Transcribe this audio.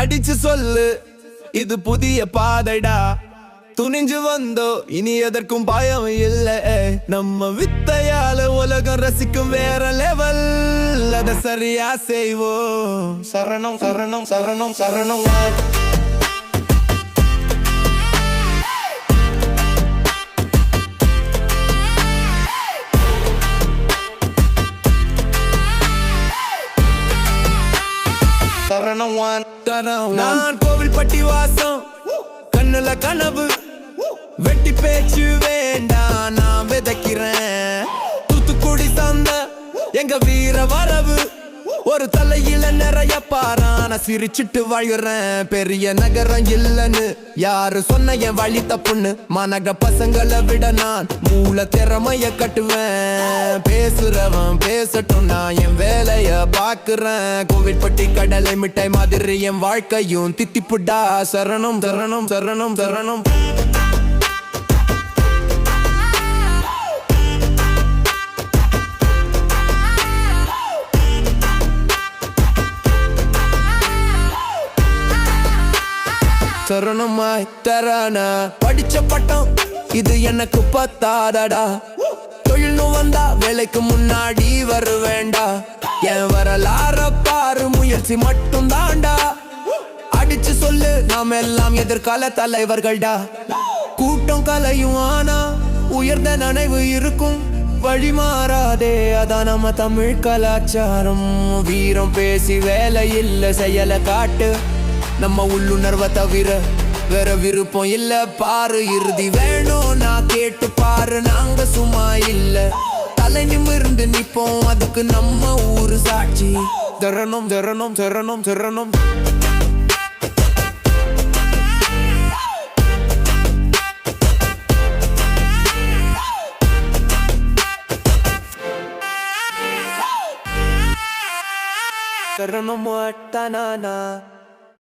அடிச்சு சொல்லு. இது புதிய பாதைடா. துணிஞ்சு வந்தோ இனி எதற்கும் பயம் இல்ல. நம்ம வித்தையால உலகம் ரசிக்கும் வேற லெவல் அத சரியா செய்வோம். சரணம் சரணம் சரணம் சரணம். ஒன் நான் கோவில் பட்டி வாசம் கண்ணுல கனவு. வெட்டி பேச்சு வேண்டாம் நான் விதைக்கிறேன். தூத்துக்குடி சந்த எங்க வீர வரவு. ஒரு தலையில நிறைய பாரான சிரிச்சிட்டு வாழ்கிறேன். பெரிய நகரம் இல்லைன்னு. யாரு சொன்ன என் வழி தப்புன்னு? மனக பசங்களை விட நான் மூல திறமைய கட்டுவேன். பேசுறவன் பேசட்டும் நான் என் வேலைய பாக்குறேன். கோவில் பட்டி கடலை மிட்டாய் மாதிரி என் வாழ்க்கையும் தித்திப்புடா. சரணம் சரணம் சரணம் சரணம். சரணமாய் தரான. படிச்ச பட்டம் இது எனக்கு பத்தாதடா. தொழில்னு வந்தா வேலைக்கு முன்னாடி வர வேண்டா என் வரலாற பாரு முயற்சி மட்டும் தாண்டா அடிச்சு சொல்லு நாம் எல்லாம் எதிர்கால தலைவர்கள்டா. கூட்டம் கலையும் ஆனா உயர்ந்த நனைவு இருக்கும். வழி மாறாதே அதான் நம்ம தமிழ் கலாச்சாரம். வீரம் பேசி வேலை இல்லை செயலை காட்டு. நம்ம உள்ளுணர்வை தவிர வேற விருப்பம் இல்ல. பாரு இறுதி வேணும் நான் கேட்டு பாரு. நாங்க சும்மா இல்ல. தலை நிமிர்ந்து நிப்போம் அதுக்கு நம்ம ஊரு சாட்சி. தரணும் தரணும் தரணும் தரணும். தரணும் மாட்டானா